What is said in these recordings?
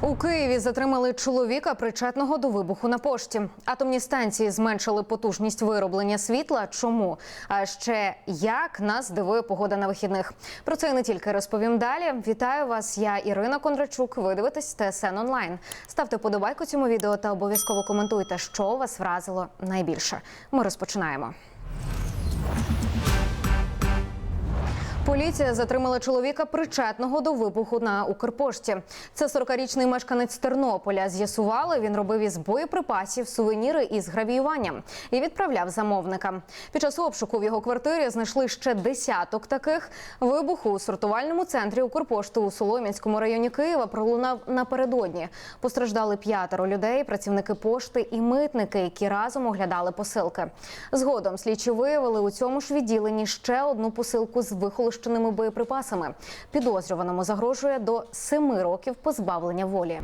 У Києві затримали чоловіка, причетного до вибуху на пошті. Атомні станції зменшили потужність вироблення світла. Чому? А ще як нас дивує погода на вихідних? Про це і не тільки розповім далі. Вітаю вас! Я Ірина Кондрачук. Ви дивитесь ТСН онлайн. Ставте подобайку цьому відео та обов'язково коментуйте, що вас вразило найбільше. Ми розпочинаємо. Поліція затримала чоловіка причетного до вибуху на Укрпошті. Це 40-річний мешканець Тернополя. З'ясували, він робив із боєприпасів сувеніри із гравіюванням і відправляв замовника. Під час обшуку в його квартирі знайшли ще десяток таких. Вибуху у сортувальному центрі Укрпошти у Солом'янському районі Києва пролунав напередодні. Постраждали п'ятеро людей, працівники пошти і митники, які разом оглядали посилки. Згодом слідчі виявили у цьому ж відділенні ще одну посилку з вихолощеними боєприпасами. Підозрюваному загрожує до семи років позбавлення волі.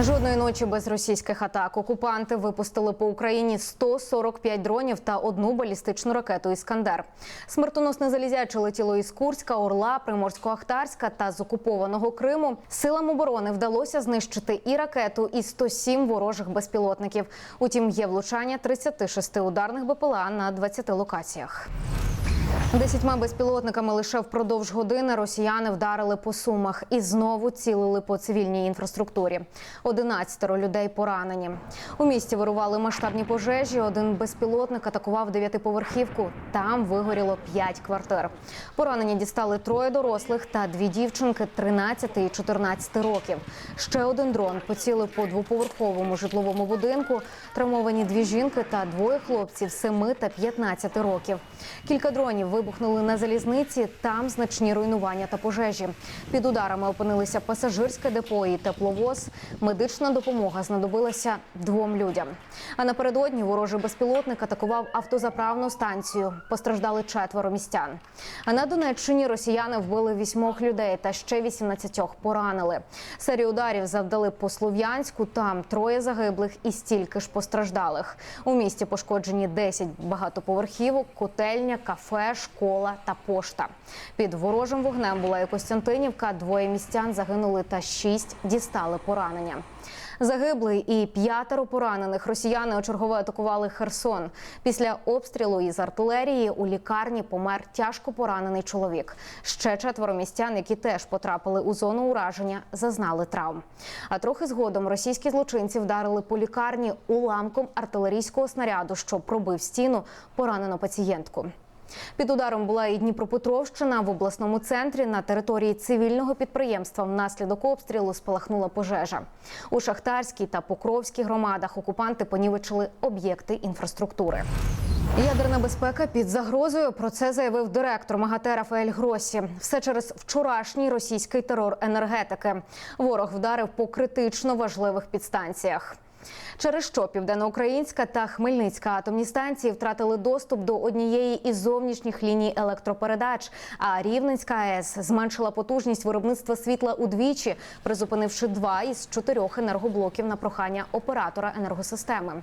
Жодної ночі без російських атак окупанти випустили по Україні 145 дронів та одну балістичну ракету Іскандер. Смертоносне залізяче летіло із Курська, Орла, Приморсько-Ахтарська та з окупованого Криму. Силам оборони вдалося знищити і ракету, і 107 ворожих безпілотників. Утім, є влучання 36 ударних БПЛА на 20 локаціях. Десятьма безпілотниками лише впродовж години росіяни вдарили по сумах і знову цілили по цивільній інфраструктурі. Одинадцятеро людей поранені. У місті вирували масштабні пожежі. Один безпілотник атакував дев'ятиповерхівку. Там вигоріло п'ять квартир. Поранені дістали троє дорослих та дві дівчинки 13 і 14 років. Ще один дрон поцілив по двоповерховому житловому будинку. Травмовані дві жінки та двоє хлопців 7 та 15 років. Кілька дронів вибухнули на залізниці. Там значні руйнування та пожежі. Під ударами опинилися пасажирське депо і тепловоз. Медична допомога знадобилася двом людям. А напередодні ворожий безпілотник атакував автозаправну станцію. Постраждали четверо містян. А на Донеччині росіяни вбили вісьмох людей та ще 18 поранили. Серію ударів завдали по Слов'янську. Там троє загиблих і стільки ж постраждалих. У місті пошкоджені 10 багатоповерхівок, котельня, кафе, школа та пошта. Під ворожим вогнем була і Костянтинівка. Двоє містян загинули та шість дістали поранення. Загиблий і п'ятеро поранених росіяни очергово атакували Херсон. Після обстрілу із артилерії у лікарні помер тяжко поранений чоловік. Ще четверо містян, які теж потрапили у зону ураження, зазнали травм. А трохи згодом російські злочинці вдарили по лікарні уламком артилерійського снаряду, що пробив стіну поранену пацієнтку. Під ударом була і Дніпропетровщина в обласному центрі на території цивільного підприємства. Внаслідок обстрілу спалахнула пожежа. У Шахтарській та Покровській громадах окупанти понівечили об'єкти інфраструктури. Ядерна безпека під загрозою. Про це заявив директор МАГАТЕ Рафаель Гросі. Все через вчорашній російський терор енергетики. Ворог вдарив по критично важливих підстанціях. Через що південноукраїнська та Хмельницька атомні станції втратили доступ до однієї із зовнішніх ліній електропередач. А Рівненська АЕС зменшила потужність виробництва світла удвічі, призупинивши два із чотирьох енергоблоків на прохання оператора енергосистеми.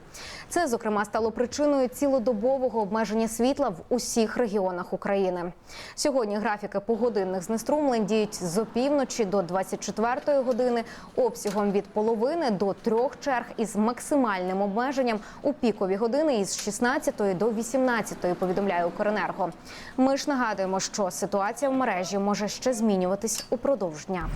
Це зокрема стало причиною цілодобового обмеження світла в усіх регіонах України. Сьогодні графіки погодинних знеструмлень діють з опівночі до 24-ї години обсягом від половини до трьох черг із максимальним обмеженням у пікові години із 16 до 18, повідомляє Укренерго. Ми ж нагадуємо, що ситуація в мережі може ще змінюватись упродовж дня.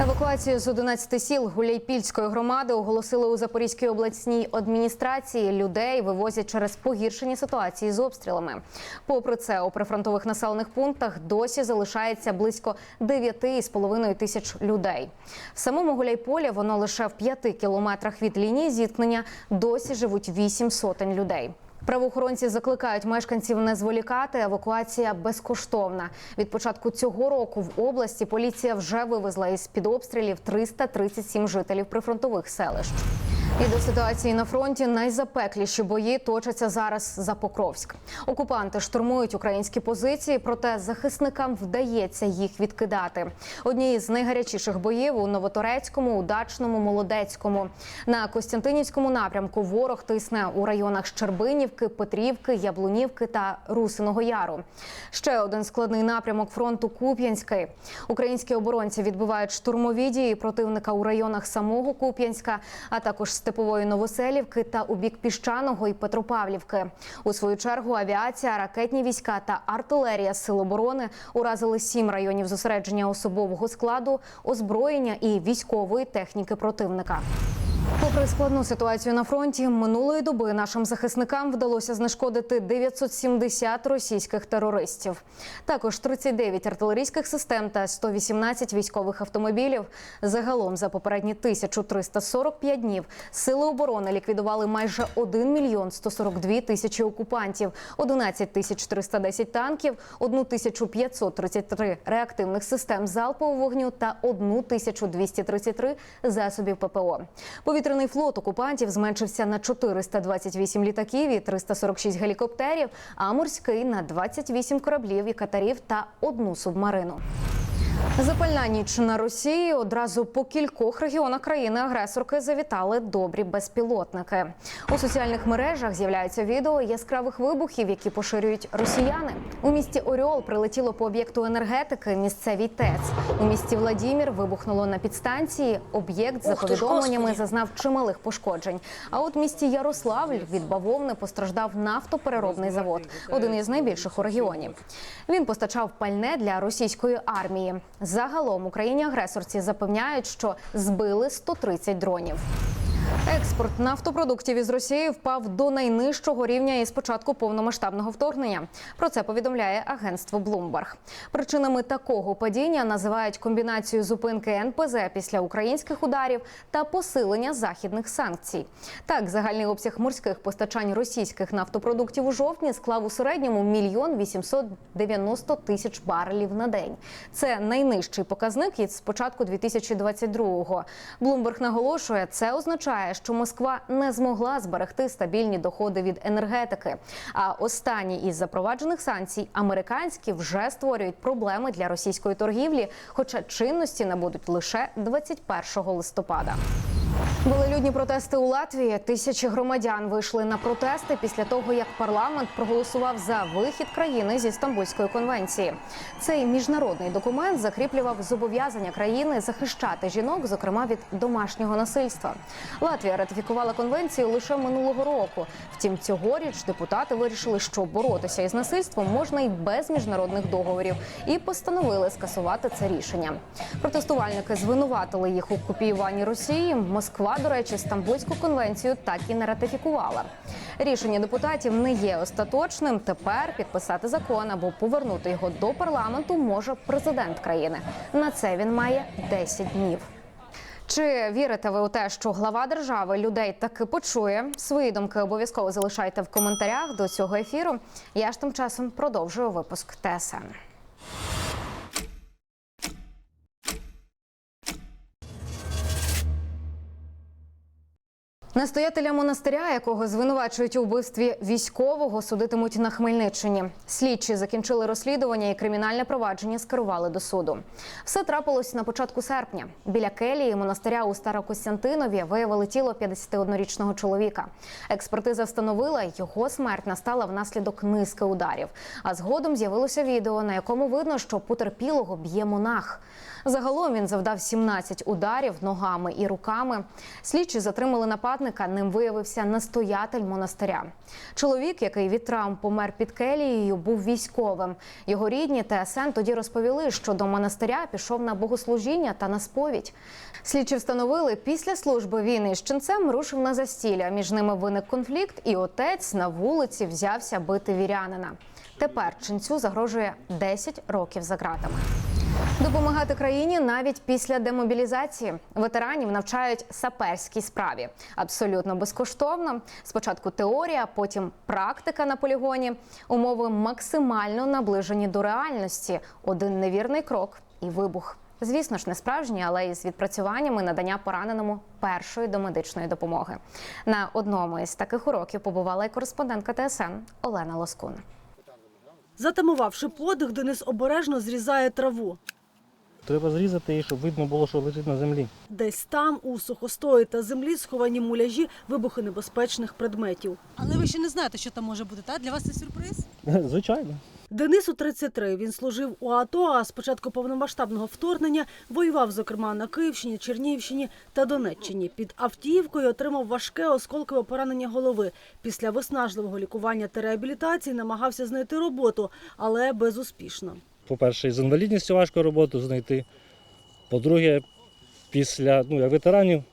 Евакуацію з 11 сіл Гуляйпільської громади оголосили у Запорізькій обласній адміністрації. Людей вивозять через погіршені ситуації з обстрілами. Попри це, у прифронтових населених пунктах досі залишається близько 9,5 тисяч людей. В самому Гуляйполі воно лише в 5 кілометрах від лінії зіткнення досі живуть 8 сотень людей. Правоохоронці закликають мешканців не зволікати. Евакуація безкоштовна. Від початку цього року в області поліція вже вивезла із під обстрілів 337 жителів прифронтових селищ. І до ситуації на фронті найзапекліші бої точаться зараз за Покровськ. Окупанти штурмують українські позиції, проте захисникам вдається їх відкидати. Одні з найгарячіших боїв у Новоторецькому, Удачному, Молодецькому. На Костянтинівському напрямку ворог тисне у районах Щербинівки, Петрівки, Яблунівки та Русиного Яру. Ще один складний напрямок фронту Куп'янський. Українські оборонці відбивають штурмові дії противника у районах самого Куп'янська, а також Степової Новоселівки та у бік Піщаного і Петропавлівки. У свою чергу авіація, ракетні війська та артилерія Сил оборони уразили сім районів зосередження особового складу, озброєння і військової техніки противника. Попри складну ситуацію на фронті, минулої доби нашим захисникам вдалося знешкодити 970 російських терористів. Також 39 артилерійських систем та 118 військових автомобілів. Загалом за попередні 1345 днів сили оборони ліквідували майже 1 мільйон 142 тисячі окупантів, 11 тисяч 310 танків, 1533 реактивних систем залпового вогню та 1233 засобів ППО. Повітряний флот окупантів зменшився на 428 літаків і 346 гелікоптерів, а морський на 28 кораблів і катерів та одну субмарину. Запальна ніч на Росії одразу по кількох регіонах країни-агресорки завітали добрі безпілотники. У соціальних мережах з'являються відео яскравих вибухів, які поширюють росіяни. У місті Оріол прилетіло по об'єкту енергетики місцевій ТЕЦ. У місті Владімір вибухнуло на підстанції. Об'єкт за повідомленнями зазнав чималих пошкоджень. А от в місті Ярославль від бавовни постраждав нафтопереробний завод, один із найбільших у регіоні. Він постачав пальне для російської армії. Загалом Україні агресорці запевняють, що збили 130 дронів. Експорт нафтопродуктів із Росії впав до найнижчого рівня із початку повномасштабного вторгнення. Про це повідомляє агентство Bloomberg. Причинами такого падіння називають комбінацію зупинки НПЗ після українських ударів та посилення західних санкцій. Так, загальний обсяг морських постачань російських нафтопродуктів у жовтні склав у середньому мільйон 890 тисяч барелів на день. Це найнижчий показник із початку 2022-го. Bloomberg наголошує, це означає, що Москва не змогла зберегти стабільні доходи від енергетики. А останні із запроваджених санкцій американські вже створюють проблеми для російської торгівлі, хоча чинності набудуть лише 21 листопада. Були людні протести у Латвії. Тисячі громадян вийшли на протести після того, як парламент проголосував за вихід країни зі Стамбульської конвенції. Цей міжнародний документ закріплював зобов'язання країни захищати жінок, зокрема від домашнього насильства. Латвія ратифікувала конвенцію лише минулого року. Втім, цьогоріч депутати вирішили, що боротися із насильством можна і без міжнародних договорів, і постановили скасувати це рішення. Протестувальники звинуватили їх у копіюванні Росії. Москва, до речі, Стамбульську конвенцію так і не ратифікувала. Рішення депутатів не є остаточним. Тепер підписати закон або повернути його до парламенту може президент країни. На це він має 10 днів. Чи вірите ви у те, що глава держави людей таки почує? Свої думки обов'язково залишайте в коментарях до цього ефіру. Я ж тим часом продовжую випуск ТСН. Настоятеля монастиря, якого звинувачують у вбивстві військового, судитимуть на Хмельниччині. Слідчі закінчили розслідування і кримінальне провадження скерували до суду. Все трапилось на початку серпня. Біля келії монастиря у Старокостянтинові виявили тіло 51-річного чоловіка. Експертиза встановила, його смерть настала внаслідок низки ударів. А згодом з'явилося відео, на якому видно, що потерпілого б'є монах. Загалом він завдав 17 ударів ногами і руками. Слідчі затримали нападника. Ним виявився настоятель монастиря. Чоловік, який від травм помер під келією, був військовим. Його рідні ТСН тоді розповіли, що до монастиря пішов на богослужіння та на сповідь. Слідчі встановили, після служби він із ченцем рушив на застілля. Між ними виник конфлікт, і отець на вулиці взявся бити вірянина. Тепер ченцю загрожує 10 років за ґратами. Допомагати країні навіть після демобілізації ветеранів навчають саперській справі абсолютно безкоштовно. Спочатку теорія, потім практика на полігоні. Умови максимально наближені до реальності. Один невірний крок і вибух. Звісно ж, не справжні, але із відпрацюваннями надання пораненому першої домедичної допомоги. На одному із таких уроків побувала і кореспондентка ТСН Олена Лоскун. Затамувавши подих, Денис обережно зрізає траву. Треба зрізати її, щоб видно було, що лежить на землі. Десь там, у сухостої та землі, сховані муляжі вибухи небезпечних предметів. Але ви ще не знаєте, що там може бути, так? Для вас це сюрприз? Звичайно. Денису 33. Він служив у АТО, а з початку повномасштабного вторгнення воював, зокрема, на Київщині, Чернігівщині та Донеччині. Під Автіївкою отримав важке осколкове поранення голови. Після виснажливого лікування та реабілітації намагався знайти роботу, але безуспішно. По-перше, із інвалідністю важко роботу знайти. По-друге, після ну, як ветеранів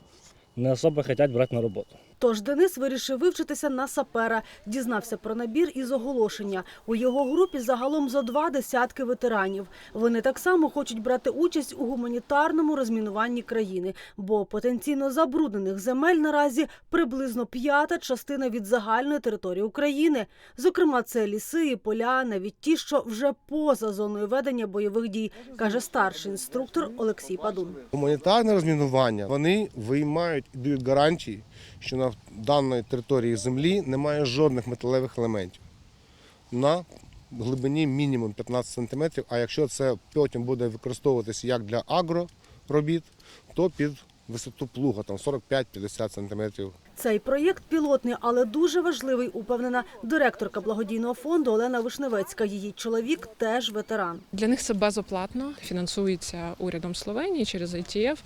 не особо хочуть брати на роботу. Тож Денис вирішив вивчитися на сапера, дізнався про набір із оголошення. У його групі загалом зо два десятки ветеранів. Вони так само хочуть брати участь у гуманітарному розмінуванні країни, бо потенційно забруднених земель наразі приблизно п'ята частина від загальної території України. Зокрема, це ліси і поля, навіть ті, що вже поза зоною ведення бойових дій, каже старший інструктор Олексій Падун. Гуманітарне розмінування вони виймають дають гарантії, що на даній території землі немає жодних металевих елементів на глибині мінімум 15 см, а якщо це потім буде використовуватися як для агроробіт, то під висоту плуга там 45-50 см. Цей проєкт пілотний, але дуже важливий, упевнена директорка благодійного фонду Олена Вишневецька. Її чоловік теж ветеран. Для них це безоплатно фінансується урядом Словенії через ITF.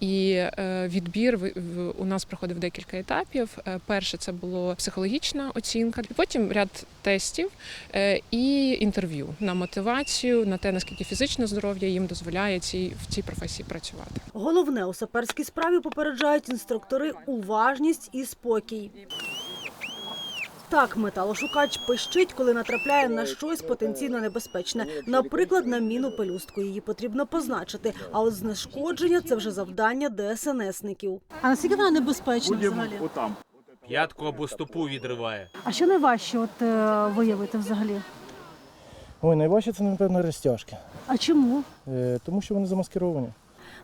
І е, відбір у нас проходив декілька етапів. Е, Перше це було психологічна оцінка, потім ряд тестів е, і інтерв'ю на мотивацію, на те наскільки фізичне здоров'я їм дозволяє цій в цій професії працювати. Головне у саперській справі попереджають інструктори уважність і спокій. Так, металошукач пищить, коли натрапляє на щось потенційно небезпечне. Наприклад, на міну пелюстку. Її потрібно позначити. А от знешкодження це вже завдання ДСНСників. А наскільки вона небезпечна взагалі? П'ятку або стопу відриває. А що найважче от, е, виявити взагалі? Ой, найважче це, напевно, розтяжки, А чому? Е, тому що вони замаскировані.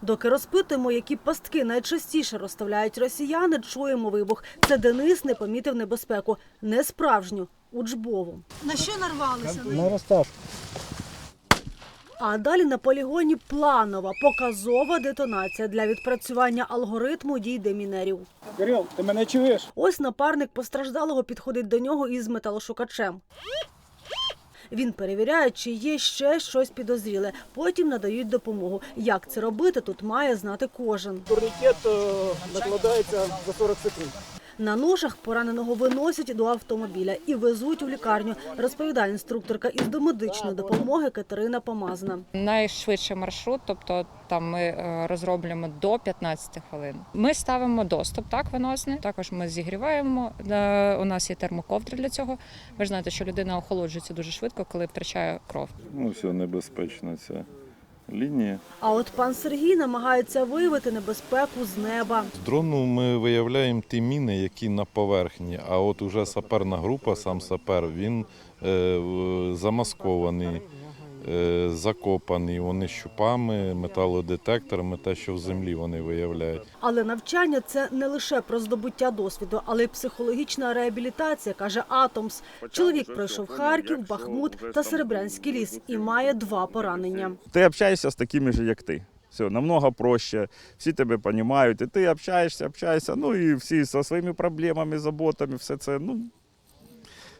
Доки розпитуємо, які пастки найчастіше розставляють росіяни, чуємо вибух. Це Денис не помітив небезпеку. Не справжню, учбову. На що нарвалися? На розтяжку. А далі на полігоні планова, показова детонація для відпрацювання алгоритму дій демінерів. Кирил, ти мене чуєш? Ось напарник постраждалого підходить до нього із металошукачем. Він перевіряє, чи є ще щось підозріле. Потім надають допомогу. Як це робити, тут має знати кожен. Турнікет е, накладається за 40 секунд. На ношах пораненого виносять до автомобіля і везуть у лікарню, розповідає інструкторка із домедичної допомоги Катерина Помазна. Найшвидший маршрут, тобто там ми е, розроблюємо до 15 хвилин. Ми ставимо доступ, так виносний. Також ми зігріваємо. Е, У нас є термоковдри для цього. Ви ж знаєте, що людина охолоджується дуже швидко, коли втрачає кров. Ну, все небезпечна ця лінія. А от пан Сергій намагається виявити небезпеку з неба. З дрону ми виявляємо ті міни, які на поверхні. А от уже саперна група, сам сапер, він е, замаскований, е, закопаний. Вони щупами, металодетекторами, те, що в землі вони виявляють. Але навчання це не лише про здобуття досвіду, але й психологічна реабілітація, каже Атомс. Чоловік пройшов Харків, Бахмут та Серебрянський ліс і має два поранення. Ти общаєшся з такими ж, як ти. Все, намного проще, всі тебе розуміють, і ти общаєшся, общаєшся, ну і всі зі своїми проблемами, заботами, все це. Ну,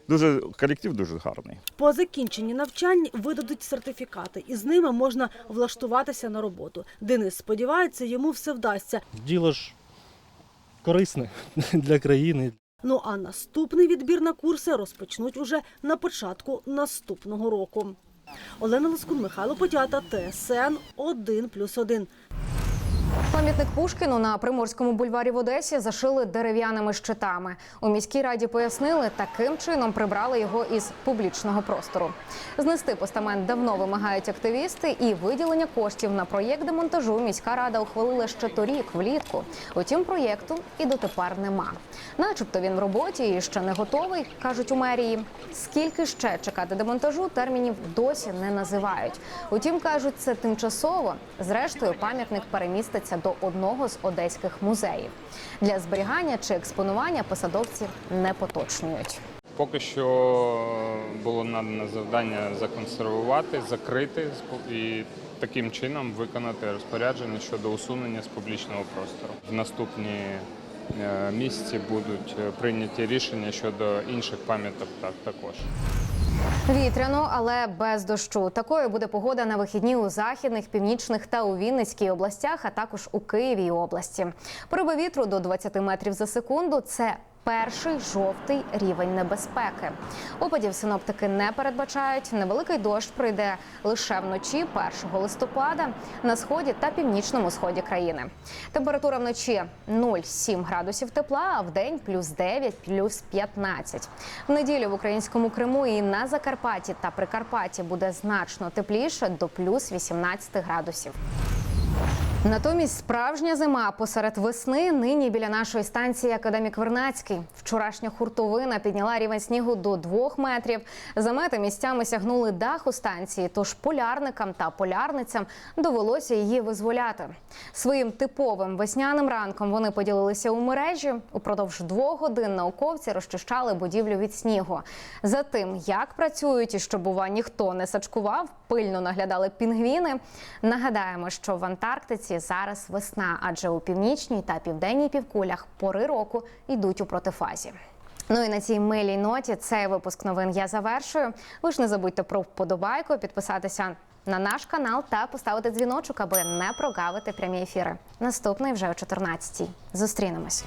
дуже, колектив дуже гарний. По закінченні навчань видадуть сертифікати, і з ними можна влаштуватися на роботу. Денис сподівається, йому все вдасться. Діло ж корисне для країни. Ну а наступний відбір на курси розпочнуть уже на початку наступного року. Олена Лоскун, Михайло Потята, ТСН 1+,1. Пам'ятник Пушкіну на Приморському бульварі в Одесі зашили дерев'яними щитами. У міській раді пояснили, таким чином прибрали його із публічного простору. Знести постамент давно вимагають активісти, і виділення коштів на проєкт демонтажу міська рада ухвалила ще торік, влітку. Утім, проєкту і дотепер нема. Начебто він в роботі і ще не готовий, кажуть у мерії. Скільки ще чекати демонтажу, термінів досі не називають. Утім, кажуть, це тимчасово. Зрештою, пам'ятник переміститься до одного з одеських музеїв. Для зберігання чи експонування посадовці не поточнюють. Поки що було надано завдання законсервувати, закрити і таким чином виконати розпорядження щодо усунення з публічного простору. В наступні е, місяці будуть е, прийняті рішення щодо інших пам'яток так також. Вітряно, але без дощу. Такою буде погода на вихідні у західних, північних та у Вінницькій областях, а також у Києві області. Проби вітру до 20 метрів за секунду. Це перший жовтий рівень небезпеки. Опадів синоптики не передбачають. Невеликий дощ прийде лише вночі, 1 листопада, на сході та північному сході країни. Температура вночі 0,7 градусів тепла, а в день плюс 9, плюс 15. В неділю в українському Криму і на Закарпатті та Прикарпатті буде значно тепліше до плюс 18 градусів. Натомість справжня зима посеред весни нині біля нашої станції Академік Вернацький. Вчорашня хуртовина підняла рівень снігу до двох метрів. Замети місцями сягнули даху станції, тож полярникам та полярницям довелося її визволяти. Своїм типовим весняним ранком вони поділилися у мережі. Упродовж двох годин науковці розчищали будівлю від снігу. За тим, як працюють і щоб бува ніхто не сачкував, пильно наглядали пінгвіни. Нагадаємо, що в Антарктиці зараз весна, адже у північній та південній півкулях пори року йдуть у протифазі. Ну і на цій милій ноті цей випуск новин я завершую. Ви ж не забудьте про вподобайку, підписатися на наш канал та поставити дзвіночок, аби не прогавити прямі ефіри. Наступний вже о 14-й. Зустрінемось.